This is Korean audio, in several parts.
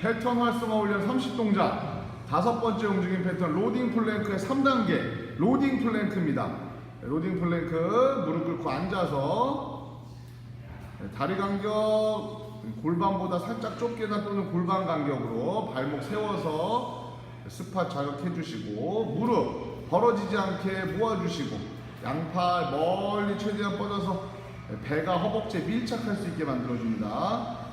패턴 활성화 훈련 30동작 다섯 번째 움직임 패턴 로딩 플랭크의 3단계 로딩 플랭크입니다. 로딩 플랭크 무릎 꿇고 앉아서 네, 다리 간격 골반보다 살짝 좁게나 또는 골반 간격으로 발목 세워서 스팟 자극해 주시고 무릎 벌어지지 않게 모아 주시고 양팔 멀리 최대한 뻗어서 배가 허벅지에 밀착할 수 있게 만들어 줍니다.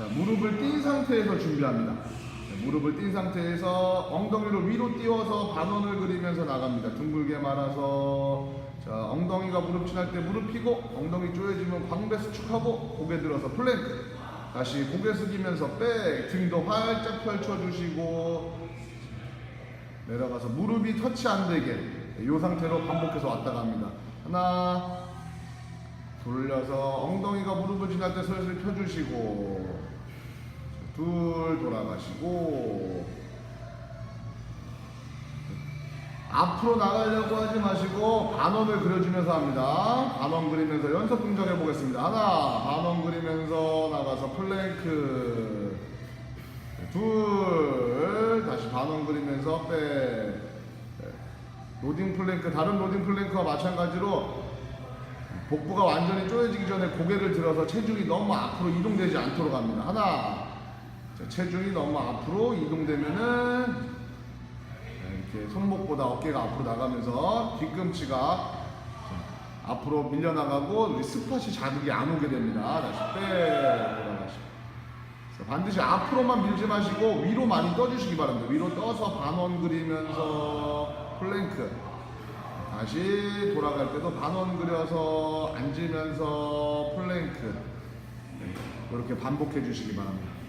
자, 무릎을 띈 상태에서 준비합니다. 네, 무릎을 띈 상태에서 엉덩이로 위로 띄워서 반원을 그리면서 나갑니다. 둥글게 말아서 자, 엉덩이가 무릎 친할 때 무릎 펴고 엉덩이 조여지면 광배 수축하고 고개 들어서 플랭크. 다시 고개 숙이면서 백 등도 활짝 펼쳐 주시고 내려가서 무릎이 터치 안 되게 이 상태로 반복해서 왔다 갑니다. 하나 돌려서 엉덩이가 무릎을 지날 때 슬슬 펴주시고 둘 돌아가시고 앞으로 나가려고 하지 마시고 반원을 그려주면서 합니다. 반원 그리면서 연속 동작 해 보겠습니다. 하나 반원 그리면서 나가서 플랭크 둘 다시 반원 그리면서 빼 로딩 플랭크 다른 로딩 플랭크와 마찬가지로 복부가 완전히 쪼여지기 전에 고개를 들어서 체중이 너무 앞으로 이동되지 않도록 합니다. 하나. 자, 체중이 너무 앞으로 이동되면은 이렇게 손목보다 어깨가 앞으로 나가면서 뒤꿈치가 자, 앞으로 밀려나가고 우리 스팟이 자극이 안 오게 됩니다. 다시 빼 돌아가시고. 자, 반드시 앞으로만 밀지 마시고 위로 많이 떠주시기 바랍니다. 위로 떠서 반원 그리면서 플랭크. 다시 돌아갈 때도 반원 그려서 앉으면서 플랭크 네, 이렇게 반복해 주시기 바랍니다.